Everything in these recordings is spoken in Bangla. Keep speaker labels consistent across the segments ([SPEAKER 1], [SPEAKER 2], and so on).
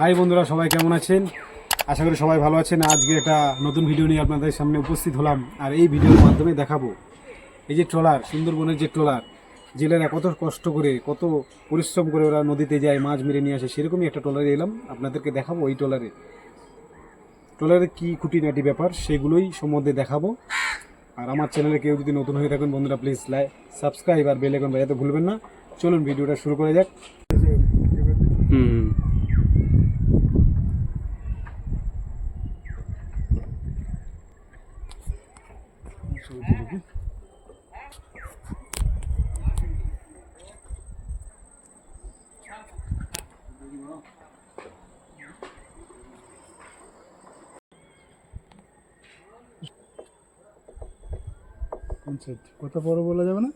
[SPEAKER 1] হাই বন্ধুরা, সবাই কেমন আছেন? আশা করি সবাই ভালো আছেন। আজকে একটা নতুন ভিডিও নিয়ে আপনাদের সামনে উপস্থিত হলাম। আর এই ভিডিওর মাধ্যমে দেখাবো এই যে ট্রলার, সুন্দরবনের যে ট্রলার, জেলেরা কত কষ্ট করে, কত পরিশ্রম করে ওরা নদীতে যায়, মাছ মেরে নিয়ে আসে, সেরকমই একটা ট্রলারে এলাম। আপনাদেরকে দেখাবো ওই ট্রলারে। ট্রলারে কী খুঁটিনাটি ব্যাপার সেগুলোই সম্বন্ধে দেখাবো। আর আমার চ্যানেলে কেউ যদি নতুন হয়ে থাকেন, বন্ধুরা প্লিজ লাইক সাবস্ক্রাইব আর বেল বাজাতে ভুলবেন না। চলুন ভিডিওটা শুরু করা যাক। হুম।
[SPEAKER 2] কথা বড় বলা যাবে না?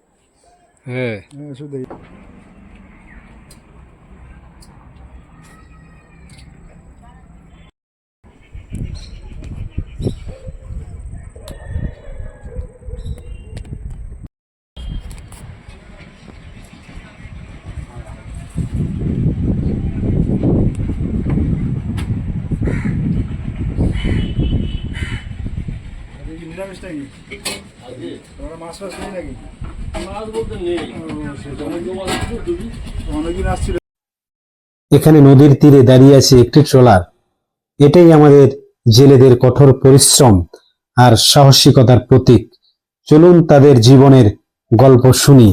[SPEAKER 1] হ্যাঁ।
[SPEAKER 2] হ্যাঁ শুধু এই। আজকে কি তোমরা মাছ ফাছ নেই নাকি?
[SPEAKER 3] মাছ বলতে নেই।
[SPEAKER 2] অনেকদিন আসছিল।
[SPEAKER 4] এখানে নদীর তীরে দাঁড়িয়ে আছে একটি ট্রলার। এটাই আমাদের জেলেদের কঠোর পরিশ্রম আর সাহসিকতার প্রতীক। চলুন তাদের জীবনের গল্প শুনি।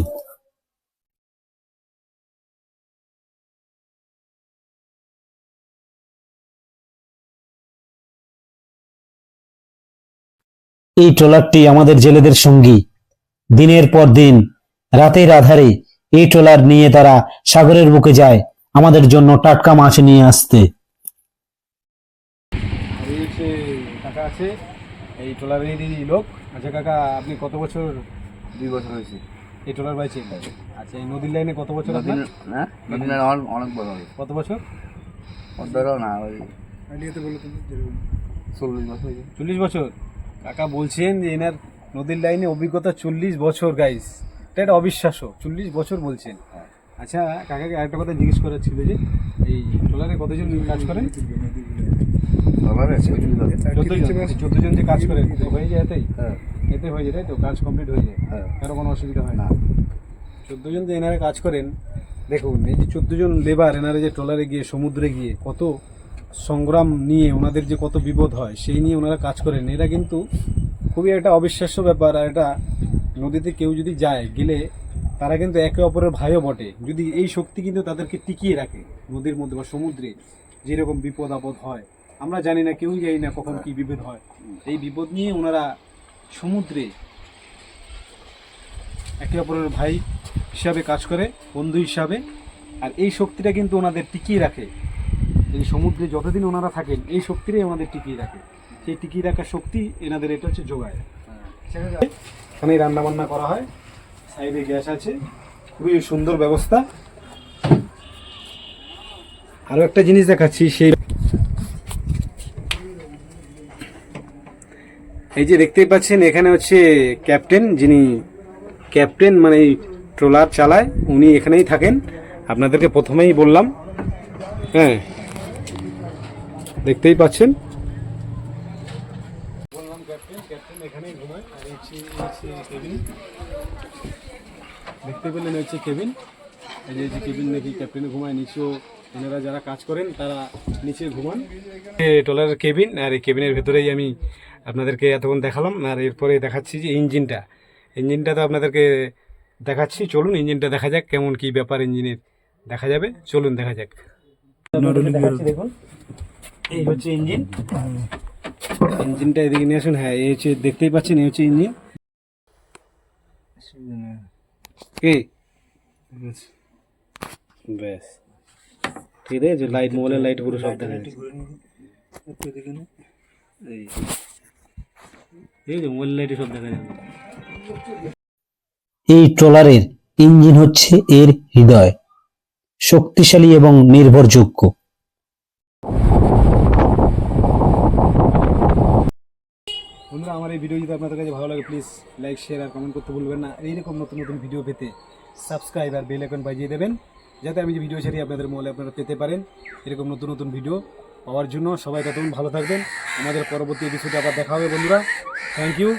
[SPEAKER 4] এই ট্রলারটি আমাদের জেলেদের সঙ্গী। দিনের পর দিন রাতের আধারে এই ট্রলার নিয়ে তারা সাগরের বুকে যায় আমাদের জন্য টাটকা মাছ নিয়ে আসতে।
[SPEAKER 1] এই কাকা আছে এই ট্রলারেরই লোক। আচ্ছা কাকা আপনি কত বছর
[SPEAKER 5] দুই বছর হয়েছে
[SPEAKER 1] এই ট্রলার বাইছে আচ্ছা এই নদীর লাইনে কত বছর আপনার?
[SPEAKER 5] নদীন না নদীন অনেক বড় হবে
[SPEAKER 1] কত বছর?
[SPEAKER 5] ধরো না ওই। চল্লিশ বছর
[SPEAKER 1] চল্লিশ বছর? কাকা বলছেন যে এনার নদীর লাইনে অভিজ্ঞতা চল্লিশ বছর গাইস এটা একটা অবিশ্বাস্য। চল্লিশ বছর বলছেন। আচ্ছা কাকাকে আরেকটা কথা জিজ্ঞেস করার ছিল যে এই ট্রলারে কতজন কাজ করেন? চোদ্দ জন যে কাজ করেন তো হয়ে যায় এতেই
[SPEAKER 5] হ্যাঁ
[SPEAKER 1] এতে হয়ে যায় তাই তো? কাজ কমপ্লিট হয়ে যায়।
[SPEAKER 5] হ্যাঁ।
[SPEAKER 1] কারও কোনো অসুবিধা হয় না। চোদ্দ জন যে এনারা কাজ করেন দেখুন এই যে চোদ্দ জন লেবার এনারা যে ট্রলারে গিয়ে সমুদ্রে গিয়ে কত সংগ্রাম নিয়ে ওনাদের যে কত বিপদ হয়, সেই নিয়ে ওনারা কাজ করেন। এরা কিন্তু খুবই একটা অবিশ্বাস্য ব্যাপার। আর এটা নদীতে কেউ যদি যায়, গেলে তারা কিন্তু একে অপরের ভাইও বটে। যদি এই শক্তি কিন্তু তাদেরকে টিকিয়ে রাখে নদীর মধ্যে বা সমুদ্রে, যেরকম বিপদ আপদ হয়। আমরা জানি না, কেউই জানি না কখন কি বিপদ হয়। এই বিপদ নিয়ে ওনারা সমুদ্রে একে অপরের ভাই হিসাবে কাজ করে, বন্ধু হিসাবে। আর এই শক্তিটা কিন্তু ওনাদের টিকিয়ে রাখে। এই সমুদ্রে যতদিন ওনারা থাকেন, এই শক্তিটাই ওনাদের টিকিয়ে রাখে। সেই টিকিয়ে রাখার শক্তি এনাদের এটা হচ্ছে যোগায়। এখানে রান্নাবান্না করা হয়, সাইডে গ্যাস আছে, খুবই সুন্দর ব্যবস্থা। আরও একটা জিনিস দেখাচ্ছি, সেই এই যে দেখতেই পাচ্ছেন, এখানে হচ্ছে ক্যাপ্টেন, যিনি ক্যাপ্টেন মানে এই ট্রলার চালায়, উনি এখানেই থাকেন। আপনাদেরকে প্রথমেই বললাম হ্যাঁ দেখতেই পাচ্ছেন বললাম ক্যাপ্টেন ক্যাপ্টেন এখানেই ঘুমায় আর এই হচ্ছে এই হচ্ছে কেবিন দেখতে পেলেন হচ্ছে কেবিন। এই যে এই যে কেবিন নাকি ক্যাপ্টেনে ঘুমায় নিচেও এনারা যারা কাজ করেন তারা নিচে ঘুমান। ট্রলারের কেবিন আর এই কেবিনের ভেতরেই আমি আপনাদেরকে এতক্ষণ দেখালাম আর এরপরে দেখাচ্ছি যে ইঞ্জিনটা। ইঞ্জিনটা তো আপনাদেরকে দেখাচ্ছি চলুন ইঞ্জিনটা দেখা যাক কেমন কি ব্যাপার ইঞ্জিনের। দেখা যাবে চলুন দেখা যাক। দেখুন। এই হচ্ছে ইঞ্জিন। ইঞ্জিনটা এদিকে নিয়ে আসুন। হ্যাঁ এই হচ্ছে দেখতেই পাচ্ছেন এই হচ্ছে ইঞ্জিন। কি? ব্যাস। ঠিক আছে লাইট মোবাইলের লাইট পুরো সব দেখা এই যে মোবাইল লাইটে সব দেখা যাবে
[SPEAKER 4] এই ট্রলারের ইঞ্জিন হচ্ছে এর হৃদয় শক্তিশালী এবং নির্ভরযোগ্য।
[SPEAKER 1] আমার এই ভিডিও যদি আপনাদের কাছে ভালো লাগে প্লিজ লাইক শেয়ার আর কমেন্ট করতে ভুলবেন না। এইরকম নতুন নতুন ভিডিও পেতে সাবস্ক্রাইব আর বেল আইকন বাজিয়ে দেবেন, যাতে আমি যে ভিডিও ছাড়ি আপনাদের মোবাইলে আপনারা পেতে পারেন। এরকম নতুন নতুন ভিডিও পাওয়ার জন্য সবাই ততক্ষণ ভালো থাকবেন। আমাদের পরবর্তী এপিসোডে আবার দেখা হবে, বন্ধুরা। Thank you